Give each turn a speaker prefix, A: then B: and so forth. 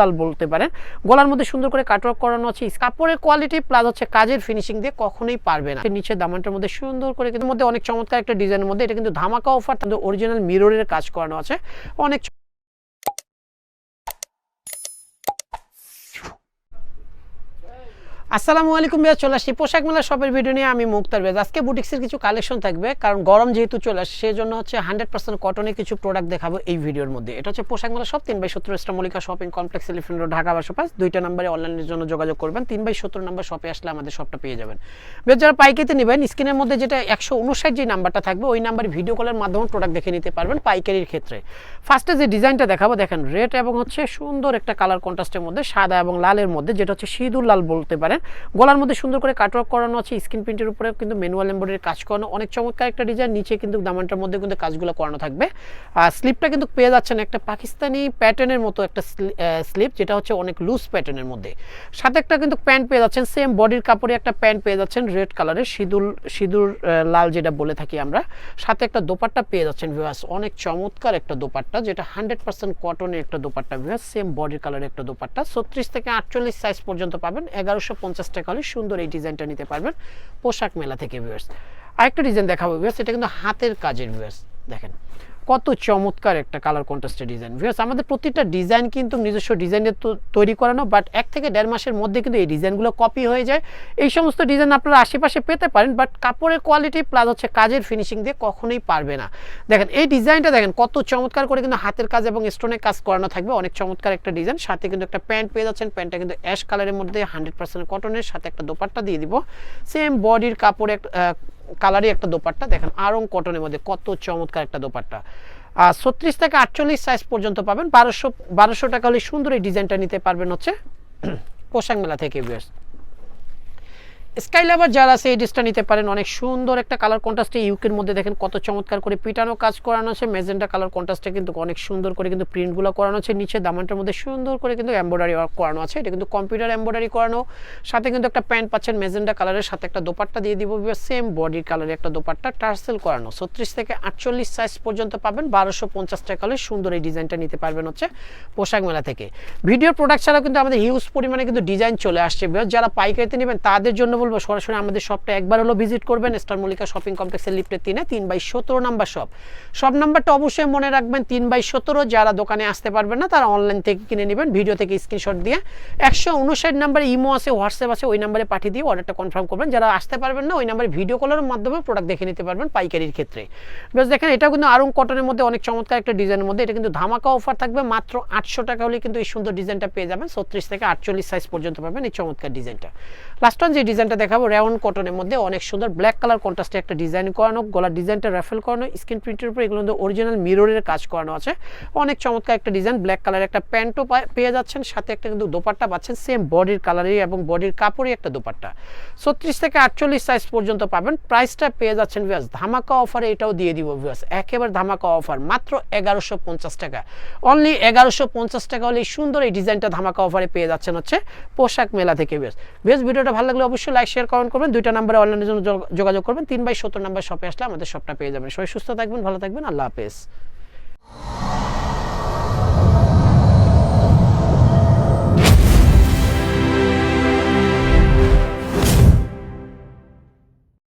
A: লাল বলতে পারেন। গলার মধ্যে সুন্দর করে কাটওয়ার্ক করানো আছে। কাপড়ের কোয়ালিটি প্লাস হচ্ছে কাজের ফিনিশিং দিয়ে কখনোই পারবে না। নিচে দামানটার মধ্যে সুন্দর করে কিন্তু মধ্যে অনেক চমৎকার একটা ডিজাইনের মধ্যে এটা কিন্তু ধামাকা অফার তাদের অরিজিনাল মিররের কাজ করানো আছে। অনেক আসসালামু আলাইকুম বেজ চলে আসছি পোশাক মেলা শপের ভিডিও নিয়ে। আমি মুক্তার বেজ আজকে বুটিক্সের কিছু কালেকশন থাকবে, কারণ গরম যেহেতু চলে আসছে সেই জন্য হচ্ছে হান্ড্রেড পার্সেন্ট কটনের কিছু প্রোডাক্ট দেখাবো এই ভিডিওর মধ্যে। এটা হচ্ছে পোশাক মেলা শপ তিন বাই সত্তর star Mallika shopping complex elephant road Dhaka বাসো পাঁচ দুইটা নাম্বারে অনলাইনের জন্য যোগাযোগ করবেন। তিন বাই সত্তর নাম্বার শপে আসলে আমাদের শপটা পেয়ে যাবেন। বেশ যারা পাইকারিতে নেবেন, স্ক্রিনের মধ্যে যেটা একশো উনষাট যে নাম্বারটা থাকবে, ওই নাম্বারে ভিডিও কলের মাধ্যমে প্রোডাক্ট দেখে নিতে পারবেন পাইকারির ক্ষেত্রে। ফার্স্টে যে ডিজাইনটা দেখাবো, দেখেন রেড এবং হচ্ছে সুন্দর একটা কালার কন্ট্রাস্টের মধ্যে, সাদা এবং লালের মধ্যে, যেটা হচ্ছে সিঁদুর লাল বলতে পারেন। গলার মধ্যে সুন্দর করে কাটওয়ার্ক করানো আছে স্ক্রিন প্রিন্টের উপরে কিন্তু ম্যানুয়াল এমব্রয়ডারি কাজ করানো, অনেক চমৎকার একটা ডিজাইন নিচে কিন্তু দামানটার মধ্যে কিন্তু কাজগুলো করানো থাকবে। আর স্লিপটা কিন্তু পেয়ে যাচ্ছেন একটা পাকিস্তানি প্যাটার্নের মতো একটা স্লিপ যেটা হচ্ছে অনেক লুজ প্যাটার্নের মধ্যে। সাথে একটা কিন্তু প্যান্ট পেয়ে যাচ্ছেন সেম বডির কাপড়ে একটা প্যান্ট পেয়ে যাচ্ছেন রেড কালারের সিঁদুর সিঁদুর লাল যেটা বলে থাকি আমরা। সাথে একটা দোপাট্টা পেয়ে যাচ্ছেন ভিউয়ার্স অনেক চমৎকার একটা দোপাট্টা, যেটা হান্ড্রেড পার্সেন্ট কটনের একটা দোপাট্টা ভিউয়ার্স সেম বডির কালারের একটা দোপাট্টা। ছত্রিশ থেকে আটচল্লিশ সাইজ পর্যন্ত পাবেন, এগারোশো পঞ্চাশ টাকা হলে সুন্দর এই ডিজাইনটা নিতে পারবেন পোশাক মেলা থেকে ভিউয়ার্স আরেকটা ডিজাইন দেখাবো ভিউয়ার্স এটা কিন্তু হাতের কাজের ভিউয়ার্স দেখেন। কত চমৎকার একটা কালার কন্ট্রাস্টের ডিজাইন ভিউয়ার্স আমাদের প্রতিটা ডিজাইন কিন্তু নিজস্ব ডিজাইনের তো তৈরি করানো বাট এক থেকে দেড় মাসের মধ্যে কিন্তু এই ডিজাইনগুলো কপি হয়ে যায়। এই সমস্ত ডিজাইন আপনারা আশেপাশে পেতে পারেন বাট কাপড়ের কোয়ালিটি প্লাস হচ্ছে কাজের ফিনিশিং দিয়ে কখনোই পারবে না। দেখেন, এই ডিজাইনটা দেখেন, কত চমৎকার করে কিন্তু হাতের কাজ এবং স্টোনের কাজ করানো থাকবে। অনেক চমৎকার একটা ডিজাইন সাথে কিন্তু একটা প্যান্ট পেয়ে যাচ্ছেন। প্যান্টটা কিন্তু অ্যাশ কালারের মধ্যে হান্ড্রেড পার্সেন্ট কটনের সাথে একটা দোপাট্টা দিয়ে দিব। সেম বডির কাপড়ে কালারই একটা দোপাট্টা, দেখেন আরং কটনের মধ্যে কত চমৎকার একটা দোপাট্টা। আর ছত্রিশ থেকে আটচল্লিশ সাইজ পর্যন্ত পাবেন, বারোশো বারোশো টাকা হলে সুন্দর এই ডিজাইনটা নিতে পারবেন হচ্ছে পোশাক মেলা থেকে বেশ স্কাই লাভার যারা আছে, এই ড্রেসটা নিতে পারেন। অনেক সুন্দর একটা কালার কন্ট্রাস্টে ইউকের মধ্যে দেখেন কত চমৎকার করে পিটানো কাজ করানো আছে। মেজেন্টা কালার কন্ট্রাস্টে কিন্তু অনেক সুন্দর করে কিন্তু প্রিন্টগুলো করানো আছে। নিচে দামানটার মধ্যে সুন্দর করে কিন্তু এম্ব্রয়ডারি ওয়ার্ক করানো আছে। এটা কিন্তু কম্পিউটার এম্ব্রয়ডারি করানো। সাথে কিন্তু একটা প্যান্ট পাচ্ছেন মেজেন্টা কালারের সাথে একটা দোপাট্টা দিয়ে দিব সেম বডির কালারের একটা দোপাট্টা। টার্সেল করানো। ছত্রিশ থেকে আটচল্লিশ সাইজ পর্যন্ত পাবেন। বারোশো পঞ্চাশ টাকা হলে সুন্দর এই ডিজাইনটা নিতে পারবেন হচ্ছে পোশাক মেলা থেকে। ভিডিও প্রোডাক্ট ছাড়াও কিন্তু আমাদের হিউজ পরিমাণে কিন্তু ডিজাইন চলে আসছে যারা পাইকারিতে নেবেন, তাদের জন্য বলব, সরাসরি আমাদের শপটা একবার হলো ভিজিট করবেন। স্টার মল্লিকা শপিং কমপ্লেক্সের লিফটের তিনে তিন বাই সতেরো নাম্বার শপ সব নাম্বারটা অবশ্যই মনে রাখবেন, তিন বাই সতেরো। যারা দোকানে আসতে পারবেন না, তারা অনলাইন থেকে কিনে নেবেন। ভিডিও থেকে স্ক্রিনশট দিয়ে একশো উনষাট নাম্বারে ইমো আছে হোয়াটসঅ্যাপ আছে, ওই নাম্বারে পাঠিয়ে দিয়ে অর্ডারটা কনফার্ম করবেন। যারা আসতে পারবেন না, ওই নাম্বারে ভিডিও কলের মাধ্যমে প্রোডাক্ট দেখে নিতে পারবেন পাইকারির ক্ষেত্রে। বেশ, দেখেন এটা কিন্তু আরং কটনের মধ্যে অনেক চমৎকার একটা ডিজাইনের মধ্যে। এটা কিন্তু ধামাকা অফার থাকবে, মাত্র আটশো টাকা হলে কিন্তু এই সুন্দর ডিজাইনটা পেয়ে যাবেন। ছত্রিশ থেকে আটচল্লিশ সাইজ পর্যন্ত পাবেন এই চমৎকার ডিজাইনটা লাস্ট অন যে ডিজাইনটা দেখাবো। রেওন কটনের মধ্যে অনেক সুন্দর ব্ল্যাক কালার কন্ট্রাস্টে একটা ডিজাইন করানো, গলার ডিজাইনটা র্যাফেল করানো স্ক্রিন প্রিন্টের উপর এগুলো অরিজিনাল মিররের কাজ করানো আছে। অনেক চমৎকার একটা ডিজাইন ব্ল্যাক কালার একটা প্যান্টও পেয়ে যাচ্ছেন, সাথে একটা কিন্তু দোপাট্টা পাচ্ছেন সেম বডির কালারের এবং বডির কাপড়ই একটা দোপাট্টা। ছত্রিশ থেকে আটচল্লিশ সাইজ পর্যন্ত পাবেন। প্রাইসটা পেয়ে যাচ্ছেন ভিয়াস ধামাকা অফারে এটাও দিয়ে দিব ভিয়াস একেবারে ধামাকা অফার মাত্র এগারোশো পঞ্চাশ টাকা। অনলি এগারোশো পঞ্চাশ টাকা হলে এই সুন্দর এই ডিজাইনটা ধামাকা অফারে পেয়ে যাচ্ছেন হচ্ছে পোশাক মেলা থেকে বেশ বেশ ভিডিওটা ভালো লাগলে অবশ্যই লাইক শেয়ার কমেন্ট করবেন। দুইটা নাম্বারে অনলাইনের জন্য যোগ- যোগাযোগ করবেন। তিন বাই সত্তর নাম্বার শপে আসলে আমাদের শপটা পেয়ে যাবেন। সবাই সুস্থ থাকবেন, ভালো থাকবেন। আল্লাহ হাফেজ।